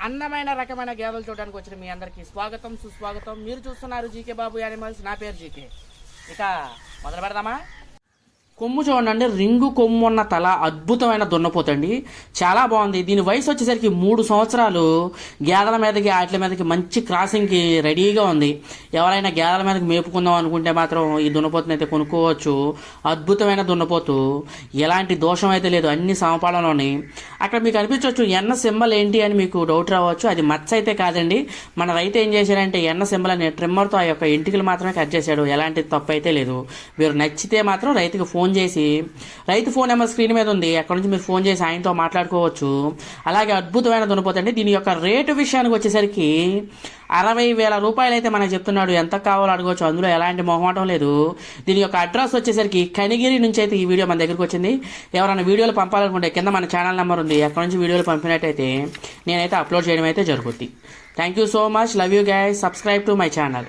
అందమైన రకమైన గేదెలు చూడడానికి వచ్చిన మీ అందరికీ స్వాగతం సుస్వాగతం. మీరు చూస్తున్నారు జీకే బాబు యానిమల్స్. నా పేరు జీకే. ఇక మొదలు పెడదామా? కొమ్ము చూడండి రింగు కొమ్ము ఉన్న తల అద్భుతమైన దున్నపోతండి. చాలా బాగుంది. దీని వయసు వచ్చేసరికి మూడు సంవత్సరాలు. గేదెల మీదకి వాటి మీదకి మంచి క్రాసింగ్కి రెడీగా ఉంది. ఎవరైనా గేదల మీదకి మేపుకుందాం అనుకుంటే మాత్రం ఈ దున్నపోతుని అయితే కొనుక్కోవచ్చు. అద్భుతమైన దున్నపోతు. ఎలాంటి దోషం అయితే లేదు. అన్ని సమపాలలోని అక్కడ మీకు అనిపించవచ్చు ఎన్న సింబల్ ఏంటి అని మీకు డౌట్ రావచ్చు. అది మచ్చ అయితే కాదండి. మన రైతు ఏం చేశారంటే ఎన్న సింబల్ అనే ట్రిమ్మర్తో ఆ యొక్క ఎంటికలు మాత్రమే కట్ చేశాడు. ఎలాంటి తప్పు అయితే లేదు. మీరు నచ్చితే మాత్రం రైతుకి ఫోన్ ఫోన్ చేసి రైతు ఫోన్ నెంబర్ స్క్రీన్ మీద ఉంది అక్కడ నుంచి మీరు ఫోన్ చేసి ఆయనతో మాట్లాడుకోవచ్చు. అలాగే అద్భుతమైన దున్నపోతండి దీని యొక్క రేటు విషయానికి వచ్చేసరికి అరవై వేల రూపాయలు అయితే మనకు చెప్తున్నాడు. ఎంత కావాలో అడగవచ్చు అందులో ఎలాంటి మొహమాటం లేదు. దీని యొక్క అడ్రస్ వచ్చేసరికి కనిగిరి నుంచి అయితే ఈ వీడియో మన దగ్గరికి వచ్చింది. ఎవరైనా వీడియోలు పంపాలనుకుంటే కింద మన ఛానల్ నెంబర్ ఉంది. అక్కడ నుంచి వీడియోలు పంపినట్టయితే నేనైతే అప్లోడ్ చేయడం అయితే జరుగుద్ది. Thank you so much. Love you guys subscribe to my channel.